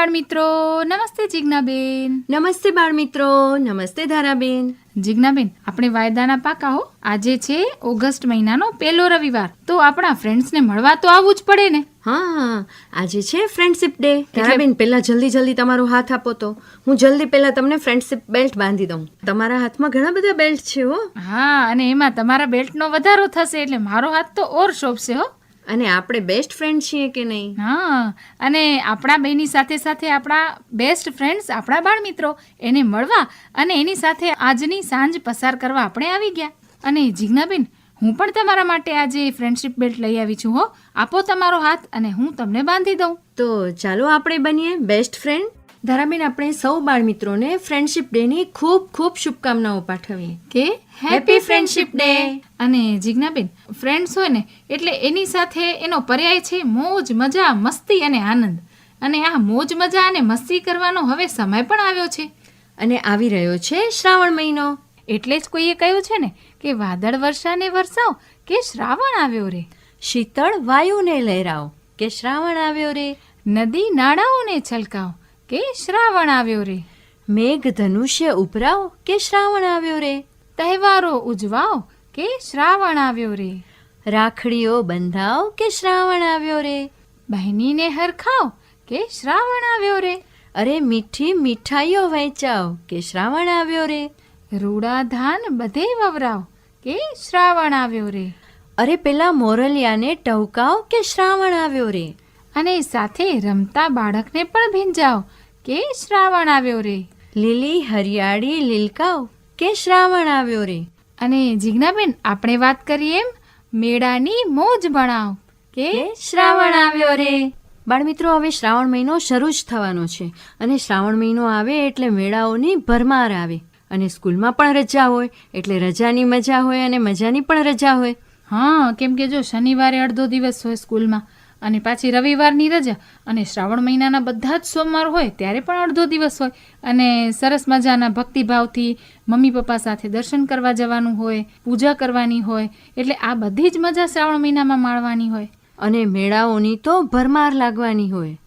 બાળમિત્રો નમસ્તે જિજ્ઞાબેન. નમસ્તે બાળ મિત્રો નમસ્તે ધારાબેન. જિજ્ઞાબેન આપણે વાયદાના પાકા હો. આજે છે ઓગસ્ટ મહિનાનો પહેલો રવિવાર. તો આપણા ફ્રેન્ડ્સને મળવા તો આવવું જ પડે ને? હા આજે છે ફ્રેન્ડશિપ ડે. ધારાબેન પહેલા જલ્દી જલ્દી તમારો હાથ આપો તો. હું જલ્દી પહેલા તમને ફ્રેન્ડશિપ બેલ્ટ બાંધી દઉં. તમારા હાથમાં ઘણા બધા બેલ્ટ છે હો. હા અને એમાં તમારા બેલ્ટનો વધારો થશે એટલે મારો હાથ તો ઓર શોભશે હો. અને આપણે બેસ્ટ ફ્રેન્ડ છીએ કે નહીં? હા અને આપણા બેની સાથે સાથે આપણા બેસ્ટ ફ્રેન્ડ્સ આપણા બાળ મિત્રો એને મળવા અને એની સાથે આજની સાંજ પસાર કરવા આપણે આવી ગયા. અને જીજ્ઞાબેન હું પણ તમારા માટે આજે ફ્રેન્ડશિપ બેલ્ટ લઈ આવી છું હો. આપો તમારો હાથ અને હું તમને બાંધી દઉં. તો ચાલો આપણે બનીએ બેસ્ટ ફ્રેન્ડ ધારાબેન આપણે સૌ બાળ મિત્રોને ફ્રેન્ડશિપ ડેની ખૂબ ખૂબ શુભકામનાઓ પાઠવીએ. કે હેપી ફ્રેન્ડશિપ ડે અને જિજ્ઞાબેન ફ્રેન્ડ્સ હોય ને એટલે એની સાથે એનો પર્યાય છે મોજ મજા મસ્તી અને આનંદ. અને આ મોજ મજા અને મસ્તી કરવાનો હવે સમય પણ આવ્યો છે. અને આવી રહ્યો છે શ્રાવણ મહિનો. એટલે જ કોઈએ કહ્યું છે ને કે વાદળ વર્ષાને વરસાવ કે શ્રાવણ આવ્યો રે. શીતળ વાયુને લહેરાવ કે શ્રાવણ આવ્યો રે. નદી નાળાઓને છલકાવ. કે શ્રાવણ આવ્યો રે? મેઘ ધનુષ્ય ઉભરાવ કે શ્રાવણ આવ્યો રે? તહેવારો ઉજવાવ કે શ્રાવણ આવ્યો રે? રાખડીઓ બંધાવ કે શ્રાવણ આવ્યો રે? બહેનીને હરખાવ કે શ્રાવણ આવ્યો રે? અરે મીઠી મીઠાઈઓ વહેંચાવ કે શ્રાવણ આવ્યો રે? રૂડા ધાન બધે વવરાવ કે શ્રાવણ આવ્યો રે? અરે પેલા મોરલિયાને ટવકાવ કે શ્રાવણ આવ્યો રે? અને સાથે રમતા બાળકને પણ ભીંજાવ કે શ્રાવણ આવ્યો રે? લીલી હરિયાળી લીલકાવ કે શ્રાવણ આવ્યો રે? અને જીજ્ઞાબેન આપણે વાત કરીએ એમ મેળાની મોજ ભણાવ. કે કે શ્રાવણ આવ્યો રે? બાળમિત્રો હવે શ્રાવણ મહિનો શરૂ જ થવાનો છે અને શ્રાવણ મહિનો આવે એટલે મેળાઓની ભરમાર આવે. અને સ્કૂલમાં પણ રજા હોય એટલે રજાની મજા હોય અને મજાની પણ રજા હોય. હા કેમ કે જો શનિવારે અડધો દિવસ હોય સ્કૂલમાં અને પાછી રવિવારની રજા. અને શ્રાવણ મહિનાના બધા જ સોમવાર હોય ત્યારે પણ અડધો દિવસ હોય. અને સરસ મજાના ભક્તિભાવથી મમ્મી પપ્પા સાથે દર્શન કરવા જવાનું હોય પૂજા કરવાની હોય એટલે આ બધી જ મજા શ્રાવણ મહિનામાં માણવાની હોય. અને મેળાઓની તો ભરમાર લાગવાની હોય.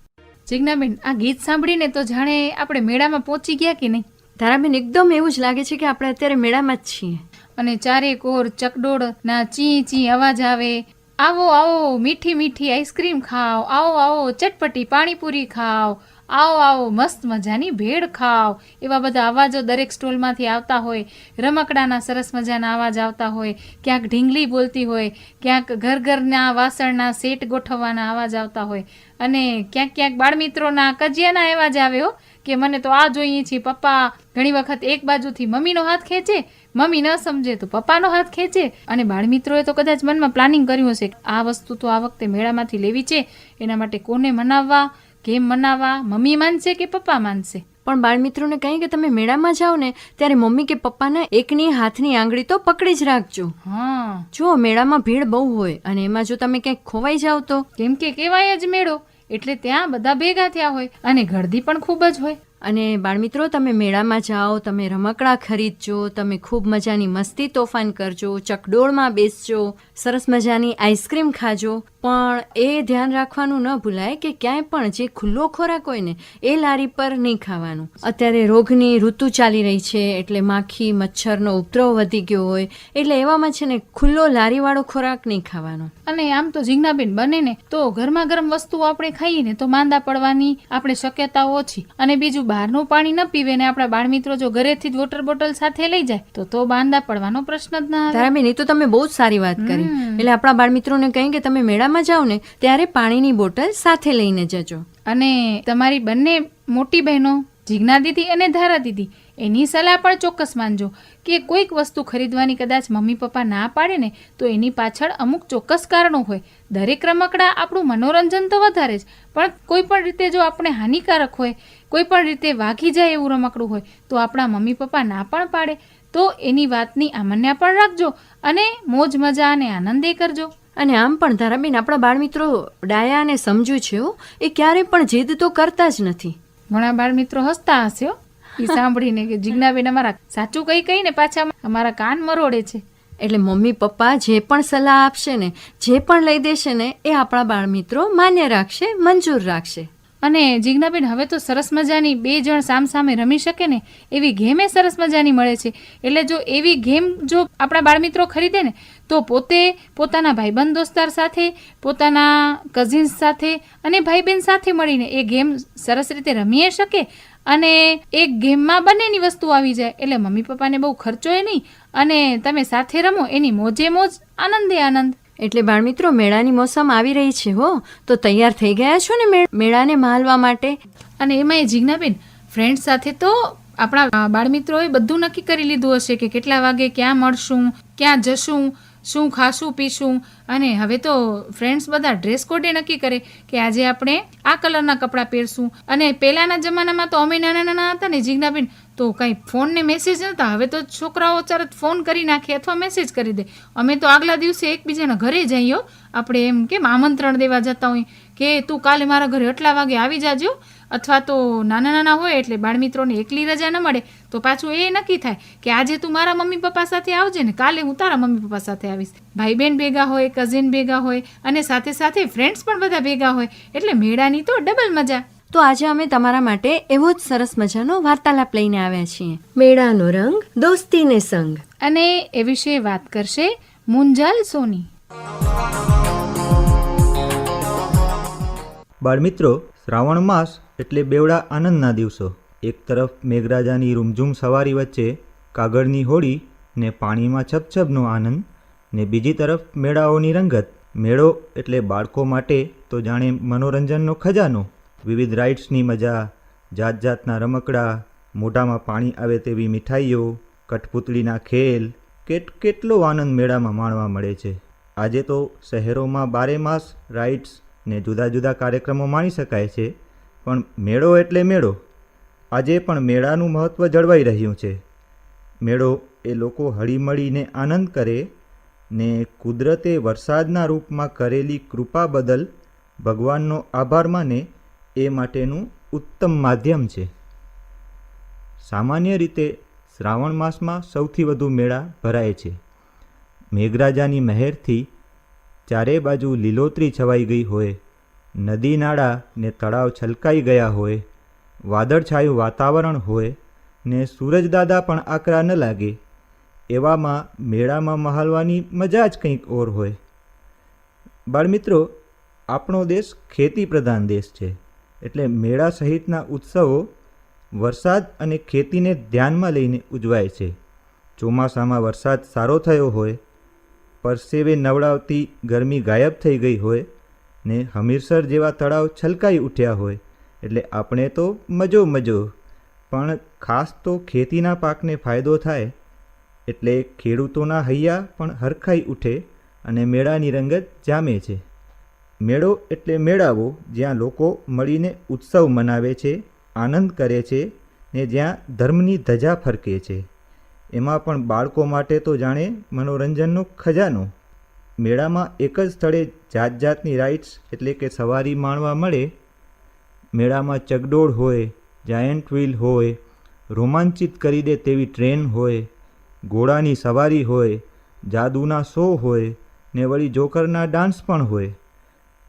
જિજ્ઞાબેન આ ગીત સાંભળીને તો જાણે આપણે મેળામાં પહોંચી ગયા કે નહીં? તારાબેન એકદમ એવું જ લાગે છે કે આપણે અત્યારે મેળામાં જ છીએ. અને ચારે કોર ચકડોળના ચી ચી અવાજ આવે આવો આવો, મીઠી મીઠી આઈસ્ક્રીમ ખાઓ, આવો આવો, ચટપટી પાણીપુરી ખાઓ, આવો આવો, મસ્ત મજાની ભેળ ખાઓ. એવા બધા અવાજો દરેક સ્ટોલમાંથી આવતા હોય, રમકડાના સરસ મજાના અવાજ આવતા હોય, ક્યાંક ઢીંગલી બોલતી હોય, ક્યાંક ઘર ઘરના વાસણના સેટ ગોઠવવાના અવાજ આવતા હોય, અને ક્યાંક ક્યાંક બાળમિત્રોના કજિયાના અવાજ જ આવ્યો કે મને તો આ જોઈએ છે, પપ્પા, ઘણી વખત એક બાજુથી મમ્મીનો હાથ ખેંચે મમ્મી ન સમજે તો પપ્પાનો હાથ ખેંચે અને બાળમિત્રોએ તો કદાચ મનમાં પ્લાનિંગ કર્યું હશે આ વસ્તુ તો આ વખતે મેળામાંથી લેવી છે એના માટે કોને મનાવવા કેમ મનાવવા મમ્મી માનશે કે પપ્પા માનશે? પણ બાળમિત્રોને કહીએ કે તમે મેળામાં જાઓ ને ત્યારે મમ્મી કે પપ્પાના એકની હાથની આંગળી તો પકડી જ રાખજો. હા. જો મેળામાં ભીડ બહુ હોય અને એમાં જો તમે ક્યાંક ખોવાઈ જાઓ તો? કેમ કે કહેવાય જ મેળો એટલે ત્યાં બધા ભેગા થયા હોય અને ગળદી પણ ખૂબ જ હોય. અને બાળમિત્રો, તમે મેળામાં જાઓ, તમે રમકડા ખરીદજો, તમે ખૂબ મજાની મસ્તી તોફાન કરજો, ચકડોળમાં બેસજો, સરસ મજાની આઈસ્ક્રીમ ખાજો. પણ એ ધ્યાન રાખવાનું ન ભૂલાય કે ક્યાંય પણ જે ખુલ્લો ખોરાક હોય ને, એ લારી પર નહીં ખાવાનું. અત્યારે રોગની ઋતુ ચાલી રહી છે, એટલે માખી, મચ્છરનો ઉપદ્રવ વધી ગયો હોય, એટલે એવામાં છે ને ખુલ્લો લારીવાળો ખોરાક નહીં ખાવાનો. અને આમ તો જીજ્ઞાબેન બને ને, તો ગરમા ગરમ વસ્તુઓ આપણે ખાઈએ ને, તો માંદા પડવાની આપણે શક્યતાઓ ઓછી. અને બીજું બહારનું પાણી ન પીવે ને આપણા બાળમિત્રો જો ઘરેથી જ વોટર બોટલ સાથે લઈ જાય તો તો બાંધા પડવાનો પ્રશ્ન જ ના ધારાબેન એ તો તમે બહુ જ સારી વાત કરી. એટલે આપણા બાળ મિત્રોને કહીએ કે તમે મેળામાં જાઓ ને ત્યારે પાણીની બોટલ સાથે લઈને જજો. અને તમારી બંને મોટી બહેનો જીજ્ઞા દીદી અને ધારા દીદી એની સલાહ પણ ચોક્કસ માનજો. કે કોઈક વસ્તુ ખરીદવાની કદાચ મમ્મી પપ્પા ના પાડે ને તો એની પાછળ અમુક ચોક્કસ કારણો હોય. દરેક રમકડા આપણું મનોરંજન તો વધારે જ પણ કોઈ પણ રીતે જો આપણે હાનિકારક હોય કોઈ પણ રીતે વાગી જાય એવું રમકડું હોય તો આપણા મમ્મી પપ્પા ના પણ પાડે. તો એની વાતની આમન્યા પણ રાખજો અને મોજ મજા અને આનંદે કરજો. અને આમ પણ ધારાબેન આપણા બાળમિત્રો ડાયા અને સમજુ છે એ ક્યારેય પણ જીદ તો કરતા જ નથી. ઘણા બાળમિત્રો હસતા હશે ઈ સાંભળીને કે જીજ્ઞાબેન અમારા સાચું કઈ કઈ ને પાછા અમારા કાન મરોડે છે. એટલે મમ્મી પપ્પા જે પણ સલાહ આપશે ને જે પણ લઈ દેશે ને એ આપણા બાળમિત્રો માન્ય રાખશે મંજૂર રાખશે. અને જીજ્ઞાબેન હવે તો સરસ મજાની બે જણ સામ સામે રમી શકે ને એવી ગેમે સરસ મજાની મળે છે. એટલે જો એવી ગેમ જો આપણા બાળમિત્રો ખરીદે ને તો પોતે પોતાના ભાઈબંધ દોસ્તાર સાથે પોતાના કઝિન્સ સાથે અને ભાઈ બહેન સાથે મળીને એ ગેમ સરસ રીતે રમીએ શકે અને એક ગેમમાં બંનેની વસ્તુ આવી જાય. એટલે મમ્મી પપ્પાને બહુ ખર્ચોય નહીં અને તમે સાથે રમો એની મોજે મોજ આનંદે આનંદ. એટલે બાળમિત્રો મેળાની મોસમ આવી રહી છે હો. તો તૈયાર થઈ ગયા છો ને મેળ- મેળાને માલવા માટે? અને એમાં એ જીજ્ઞાબેન ફ્રેન્ડ સાથે તો આપણા બાળમિત્રોએ બધું નક્કી કરી લીધું હશે કે કેટલા વાગે ક્યાં મળશું ક્યાં જશું શું ખાશું, પીશું? અને હવે તો ફ્રેન્ડ્સ બધા ડ્રેસ કોડે નક્કી કરે કે આજે આપણે આ કલરના કપડાં પહેરશું. અને પહેલાંના જમાનામાં તો અમે નાના નાના હતા ને જીજ્ઞાબેન, તો કાંઈ ફોનને મેસેજ નહોતા હવે તો છોકરાઓ તરત ફોન કરી નાખે અથવા મેસેજ કરી દે. અમે તો આગલા દિવસે એકબીજાના ઘરે જઈએ આપણે એમ કેમ આમંત્રણ દેવા જતા હોય કે તું કાલે મારા ઘરે આટલા વાગે આવી જાજો અથવા તો નાના નાના હોય એટલે બાળમિત્રોને એકલી રજા ન મળે તો પાછું એ નક્કી થાય કે આજે તું મારા મમ્મી પપ્પા સાથે આવજે ને કાલે હું તારા મમ્મી પપ્પા સાથે આવીશ. ભાઈ બહેન ભેગા હોય કઝિન ભેગા હોય અને સાથે સાથે ફ્રેન્ડ્સ પણ બધા ભેગા હોય એટલે મેળાની તો ડબલ મજા. તો આજે અમે તમારા માટે એવો જ સરસ મજાનો વાર્તાલાપ લઈને આવ્યા છીએ. મેળાનો રંગ દોસ્તીને સંગ. અને એ વિશે વાત કરશે મુંજાલ સોની. બાળમિત્રો શ્રાવણ માસ એટલે બેવડા આનંદના દિવસો. એક તરફ મેઘરાજાની રૂમઝૂમ સવારી વચ્ચે કાગળની હોડી ને પાણીમાં છબછબનો આનંદ ને બીજી તરફ મેળાઓની રંગત. મેળો એટલે બાળકો માટે તો જાણે મનોરંજનનો ખજાનો. વિવિધ રાઇડ્સની મજા જાત જાતના રમકડા, મોઢામાં પાણી આવે તેવી મીઠાઈઓ, કઠપૂતળીના ખેલ, કેટ કેટલો આનંદ મેળામાં માણવા મળે છે. આજે તો શહેરોમાં બારે માસ રાઇડ્સ ને જુદા જુદા કાર્યક્રમો માણી શકાય છે. પણ મેળો એટલે મેળો. આજે પણ મેળાનું મહત્ત્વ જળવાઈ રહ્યું છે. મેળો એ લોકો હળીમળીને આનંદ કરે ને કુદરતે વરસાદના રૂપમાં કરેલી કૃપા બદલ ભગવાનનો આભાર માને એ માટેનું ઉત્તમ માધ્યમ છે. સામાન્ય રીતે શ્રાવણ માસમાં સૌથી વધુ મેળા ભરાય છે. મેઘરાજાની મહેરથી ચારે બાજુ લીલોતરી છવાઈ ગઈ હોય નદી નાળા ને તળાવ છલકાઈ ગયા હોય, વાદળછાયું વાતાવરણ હોય ને સૂરજદાદા પણ આકરા ન લાગે, એવામાં મેળામાં મહાલવાની મજા જ કંઈક ઓર હોય. બાળમિત્રો, આપણો દેશ ખેતી પ્રધાન દેશ છે, એટલે મેળા સહિતના ઉત્સવો વરસાદ અને ખેતીને ધ્યાનમાં લઈને ઉજવાય છે. ચોમાસામાં વરસાદ સારો થયો હોય, પરસેવે નવડાવતી ગરમી ગાયબ થઈ ગઈ હોય ને હમીરસર જેવા તળાવ છલકાઈ ઉઠ્યા હોય, એટલે આપણે તો મજો મજો. પણ ખાસ તો ખેતીના પાકને ફાયદો થાય, એટલે ખેડૂતોના હૈયા પણ હરખાઈ ઉઠે અને મેળાની રંગત જામે છે. મેળો એટલે મેળાવો જ્યાં લોકો મળીને ઉત્સવ મનાવે છે, આનંદ કરે છે ને જ્યાં ધર્મની ધજા ફરકે છે. એમાં પણ બાળકો માટે તો જાણે મનોરંજનનો ખજાનો. મેળામાં એક જ સ્થળે જાત જાતની રાઇડ્સ એટલે કે સવારી માણવા મળે, મેળામાં ચગડોળ હોય જાયન્ટ વ્હીલ હોય, રોમાંચિત કરી દે તેવી ટ્રેન હોય, ઘોડાની સવારી હોય, જાદુના શો હોય, ને વળી જોકરના ડાન્સ પણ હોય.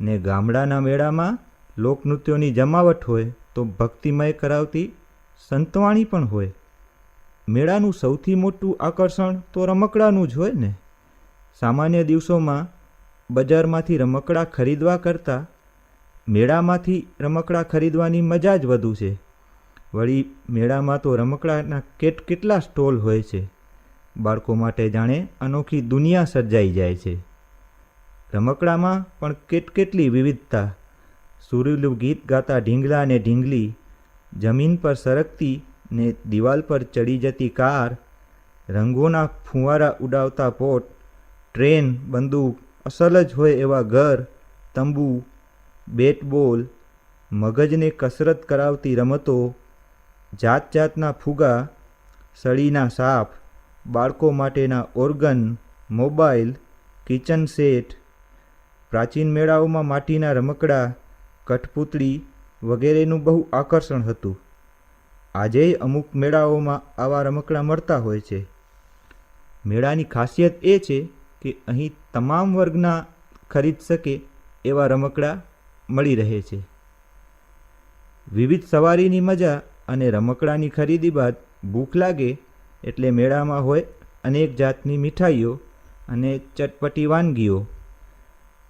ને ગામડાના મેળામાં લોકનૃત્યોની જમાવટ હોય તો ભક્તિમય કરાવતી સંતવાણી પણ હોય. મેળાનું સૌથી મોટું આકર્ષણ તો રમકડાનું જ હોય ને. સામાન્ય દિવસોમાં બજારમાંથી રમકડા ખરીદવા કરતાં મેળામાંથી રમકડા ખરીદવાની મજા જ વધુ છે. વળી મેળામાં તો રમકડાના કેટ કેટલા સ્ટોલ હોય છે. બાળકો માટે જાણે અનોખી દુનિયા સર્જાઈ જાય છે. રમકડામાં પણ કેટ કેટલી વિવિધતા. સુરીલું ગીત ગાતા ઢીંગલા ને ઢીંગલી, જમીન પર સરકતી ને દિવાલ પર ચડી જતી કાર, રંગોના ફુવારા ઉડાવતા પોટ ટ્રેન, બંદૂક, અસલ જ હોય એવા ઘર, તંબુ બેટ બોલ મગજને કસરત કરાવતી રમતો જાત જાતના ફુગા, સળીના સાપ, બાળકો માટેના ઓર્ગન, મોબાઈલ, કિચન સેટ, પ્રાચીન મેળાઓમાં માટીના રમકડા, કઠપૂતળી વગેરેનું બહુ આકર્ષણ હતું. આજેય અમુક મેળાઓમાં આવા રમકડા મળતા હોય છે. મેળાની ખાસિયત એ છે કે અહીં તમામ વર્ગના ખરીદ શકે એવા રમકડા મળી રહે છે. વિવિધ સવારીની મજા અને રમકડાની ખરીદી બાદ ભૂખ લાગે એટલે મેળામાં હોય અનેક જાતની મીઠાઈઓ અને ચટપટી વાનગીઓ.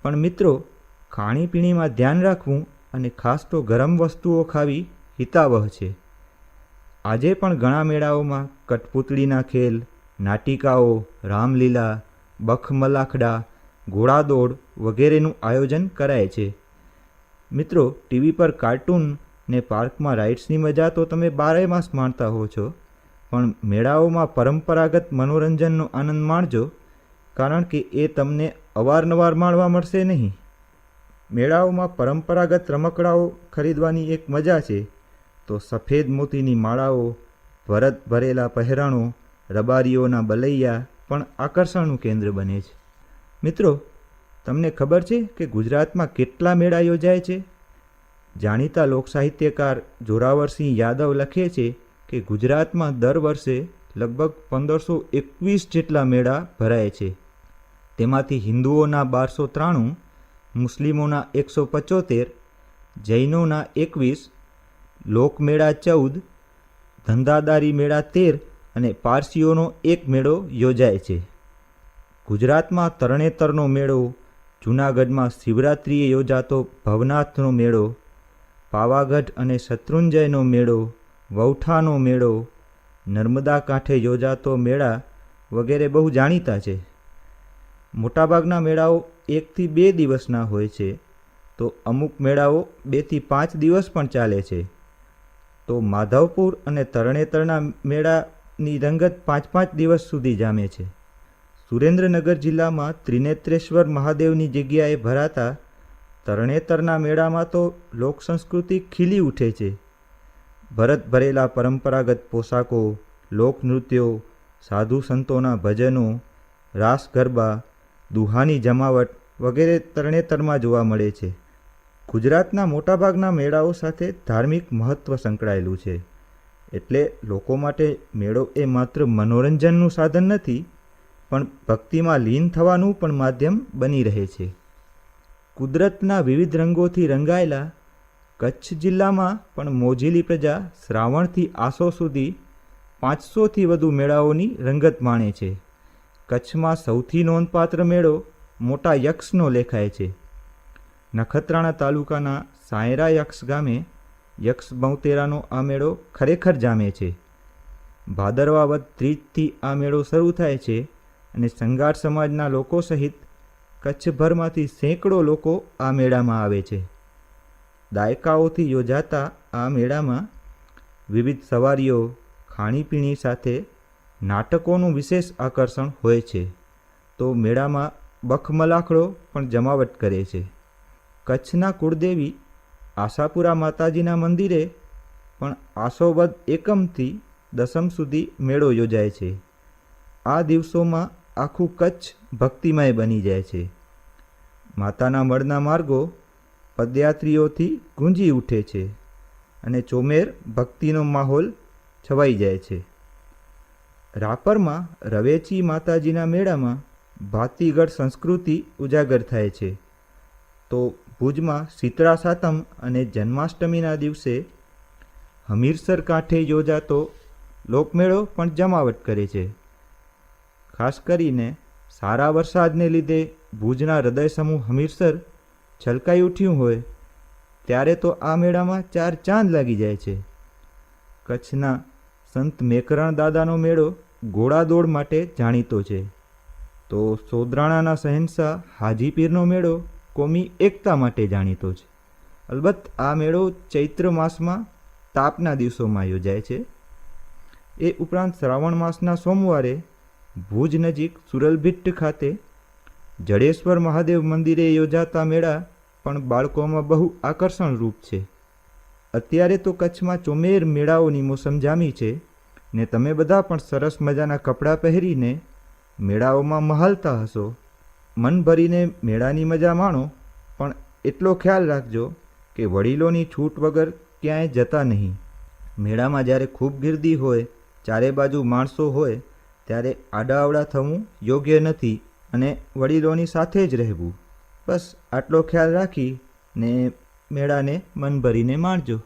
પણ મિત્રો, ખાણીપીણીમાં ધ્યાન રાખવું અને ખાસ તો ગરમ વસ્તુઓ ખાવી હિતાવહ છે. આજે પણ ઘણા મેળાઓમાં કઠપૂતળીના ખેલ, નાટિકાઓ, રામલીલા બખમલાખડા, ઘોડાદોડ વગેરેનું આયોજન કરાય છે. મિત્રો, ટીવી પર કાર્ટૂન ને પાર્કમાં રાઇડ્સની મજા તો તમે બારે માસ માણતા હો છો, પણ મેળાઓમાં પરંપરાગત મનોરંજનનો આનંદ માણજો, કારણ કે એ તમને અવારનવાર માણવા મળશે નહીં. મેળાઓમાં પરંપરાગત રમકડાઓ ખરીદવાની એક મજા છે, તો સફેદ મોતીની માળાઓ, ભરત ભરેલા પહેરણો, રબારીઓના બલૈયા પણ આકર્ષણનું કેન્દ્ર બને છે. મિત્રો, તમને ખબર છે કે ગુજરાતમાં કેટલા મેળા યોજાય છે? જાણીતા લોકસાહિત્યકાર જોરાવરસિંહ યાદવ લખે છે કે ગુજરાતમાં દર વર્ષે લગભગ પંદરસો એકવીસ જેટલા મેળા ભરાય છે. તેમાંથી હિન્દુઓના બારસો ત્રાણું, મુસ્લિમોના એકસો પચોતેર, જૈનોના એકવીસ, લોકમેળા ચૌદ, ધંધાદારી મેળા તેર અને પારસીઓનો એક મેળો યોજાય છે. ગુજરાતમાં તરણેતરનો મેળો, જૂનાગઢમાં શિવરાત્રિએ યોજાતો ભવનાથનો મેળો, પાવાગઢ અને શત્રુંજયનો મેળો, વૌઠાનો મેળો, નર્મદા કાંઠે યોજાતો મેળા વગેરે બહુ જાણીતા છે. મોટાભાગના મેળાઓ એકથી બે દિવસના હોય છે, તો અમુક મેળાઓ બેથી પાંચ દિવસ પણ ચાલે છે. તો માધવપુર અને તરણેતરના મેળાની રંગત પાંચ પાંચ દિવસ સુધી જામે છે. સુરેન્દ્રનગર જિલ્લામાં ત્રિનેત્રેશ્વર મહાદેવની જગ્યાએ ભરાતા તરણેતરના મેળામાં તો લોક સંસ્કૃતિ ખીલી ઉઠે છે. ભરત ભરેલા પરંપરાગત પોશાકો લોકનૃત્યો સાધુ સંતોના ભજનો, રાસ ગરબા, દુહાની જમાવટ વગેરે તરણેતરમાં જોવા મળે છે. ગુજરાતના મોટાભાગના મેળાઓ સાથે ધાર્મિક મહત્ત્વ સંકળાયેલું છે. એટલે લોકો માટે મેળો એ માત્ર મનોરંજનનું સાધન નથી, પણ ભક્તિમાં લીન થવાનું પણ માધ્યમ બની રહે છે. કુદરતના વિવિધ રંગોથી રંગાયેલા કચ્છ જિલ્લામાં પણ મોજીલી પ્રજા શ્રાવણથી આસો સુધી પાંચસોથી વધુ મેળાઓની રંગત માણે છે. કચ્છમાં સૌથી નોંધપાત્ર મેળો મોટા યક્ષનો લેખાય છે. નખત્રાણા તાલુકાના સાયરા યક્ષ ગામે યક્ષ બહુતેરાનો આ મેળો ખરેખર જામે છે. ભાદરવા વદ ત્રીજથી આ મેળો શરૂ થાય છે અને સંગાર સમાજના લોકો સહિત કચ્છભરમાંથી સેંકડો લોકો આ મેળામાં આવે છે. દાયકાઓથી યોજાતા આ મેળામાં વિવિધ સવારીઓ, ખાણીપીણી સાથે નાટકોનું વિશેષ આકર્ષણ હોય છે. તો મેળામાં બખમલાખડો પણ જમાવટ કરે છે. કચ્છના કુળદેવી આશાપુરા માતાજીના મંદિરે પણ આસોવદ એકમથી દસમ સુધી મેળો યોજાય છે. આ દિવસોમાં આખું કચ્છ ભક્તિમય બની જાય છે. માતાના મળના માર્ગો પદયાત્રીઓથી ગુંજી ઉઠે છે અને ચોમેર ભક્તિનો માહોલ છવાઈ જાય છે. રાપરમાં રવેચી માતાજીના મેળામાં ભાતીગઢ સંસ્કૃતિ ઉજાગર થાય છે. તો ભુજમાં શીતળા સાતમ અને જન્માષ્ટમીના દિવસે હમીરસર કાંઠે યોજાતો લોકમેળો પણ જમાવટ કરે છે. ખાસ કરીને સારા વરસાદને લીધે ભુજના હૃદય સમૂહ હમીરસર છલકાઈ ઉઠ્યું હોય ત્યારે તો આ મેળામાં ચાર ચાંદ લાગી જાય છે. કચ્છના સંત મેકરણ દાદાનો મેળો ઘોડાદોડ માટે જાણીતો છે. તો સોદરાણાના શહેનશાહ હાજીપીરનો મેળો કોમી એકતા માટે જાણીતો છે. અલબત્ત આ મેળો ચૈત્ર માસમાં તાપના દિવસોમાં યોજાય છે. એ ઉપરાંત શ્રાવણ માસના સોમવારે ભુજ નજીક સુરલભિટ્ટ ખાતે જડેશ્વર મહાદેવ મંદિરે યોજાતા મેળા પણ બાળકોમાં બહુ આકર્ષણ રૂપ છે. અત્યારે તો કચ્છમાં ચોમેર મેળાઓની મોસમ જામી છે ને તમે બધા પણ સરસ મજાના કપડાં પહેરીને મેળાઓમાં મહાલતા હશો. મન ભરીને મેળાની મજા માણો, પણ એટલો ખ્યાલ રાખજો કે વડીલોની છૂટ વગર ક્યાંય જતા નહીં. મેળામાં જ્યારે ખૂબ ગીર્દી હોય, ચારે બાજુ માણસો હોય, ત્યારે આડાઅવડા થવું યોગ્ય નથી અને વડીલોની સાથે જ રહેવું. બસ આટલો ખ્યાલ રાખી ને મેળાને મન ભરીને માણજો.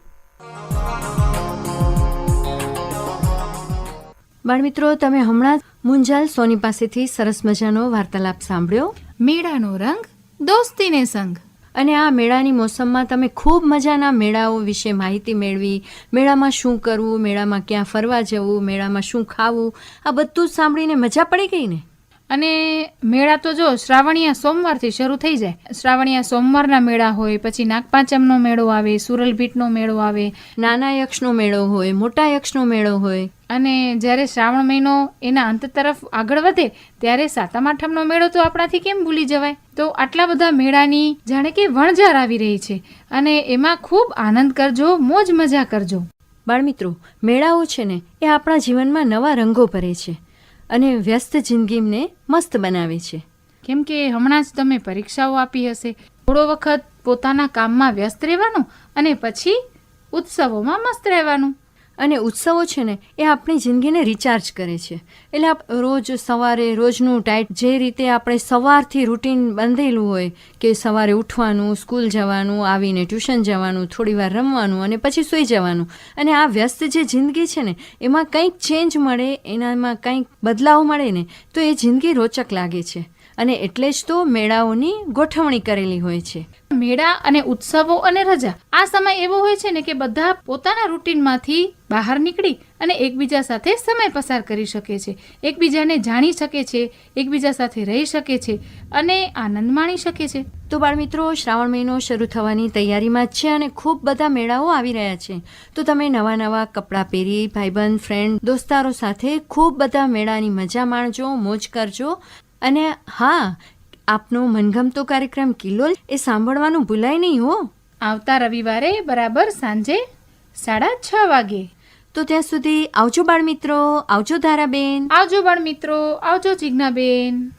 બાળમિત્રો તમે હમણાં મુંજાલ સોની પાસેથી સરસ મજાનો વાર્તાલાપ સાંભળ્યો. મેળાનો રંગ દોસ્તીને સંગ. અને આ મેળાની મોસમમાં તમે ખૂબ મજાના મેળાઓ વિશે માહિતી મેળવી. મેળામાં શું કરવું મેળામાં ક્યાં ફરવા જવું મેળામાં શું ખાવું આ બધું સાંભળીને મજા પડી ગઈ ને? અને મેળા તો જો શ્રાવણીયા સોમવારથી શરૂ થઈ જાય. શ્રાવણીયા સોમવારના મેળા હોય પછી નાગપાંચમનો મેળો આવે સુરલભીટનો મેળો આવે. નાના યક્ષનો મેળો હોય મોટા યક્ષનો મેળો હોય. અને જ્યારે શ્રાવણ મહિનો એના અંત તરફ આગળ વધે ત્યારે સાતમ આઠમનો મેળો તો આપણાથી કેમ ભૂલી જવાય? તો આટલા બધા મેળાની જાણે કે વણઝાર આવી રહી છે. અને એમાં ખૂબ આનંદ કરજો મોજ મજા કરજો. બાળમિત્રો મેળાઓ છે ને એ આપણા જીવનમાં નવા રંગો ભરે છે. અને વ્યસ્ત જિંદગીને મસ્ત બનાવે છે. કેમ કે હમણાં જ તમે પરીક્ષાઓ આપી હશે. થોડો વખત પોતાના કામમાં વ્યસ્ત રહેવાનું અને પછી ઉત્સવોમાં મસ્ત રહેવાનું. અને ઉત્સવો છે ને, એ આપણી જિંદગીને રિચાર્જ કરે છે. એટલે આપ રોજ સવારે રોજનું ટાઈટ જે રીતે આપણે સવારથી રૂટીન બાંધેલું હોય, કે સવારે ઉઠવાનું સ્કૂલ જવાનું, આવીને ટ્યુશન જવાનું થોડીવાર રમવાનું અને પછી સૂઈ જવાનું. અને આ વ્યસ્ત જે જિંદગી છે ને, એમાં કંઈક ચેન્જ મળે, એનામાં કંઈક બદલાવ મળે ને, તો એ જિંદગી રોચક લાગે છે. અને એટલે જ તો મેળાઓની ગોઠવણી કરેલી હોય છે. મેળા અને ઉત્સવો અને રજા આ સમય એવો હોય છે ને કે બધા પોતાના રૂટીનમાંથી બહાર નીકળી અને એકબીજા સાથે સમય પસાર કરી શકે છે. એકબીજાને જાણી શકે છે એકબીજા સાથે રહી શકે છે અને આનંદ માણી શકે છે. તો બાળમિત્રો શ્રાવણ મહિનો શરૂ થવાની તૈયારીમાં જ છે અને ખૂબ બધા મેળાઓ આવી રહ્યા છે. તો તમે નવા નવા કપડાં પહેરી ભાઈબંધ ફ્રેન્ડ દોસ્તારો સાથે ખૂબ બધા મેળાની મજા માણજો મોજ કરજો. અને હા આપનો મનગમતો કાર્યક્રમ કિલોલ એ સાંભળવાનું ભૂલાય નહીં હો. આવતા રવિવારે બરાબર સાંજે સાડા છ વાગે. તો ત્યાં સુધી આવજો બાળમિત્રો આવજો ધારાબેન. આવજો બાળ મિત્રો આવજો જિજ્ઞાબેન.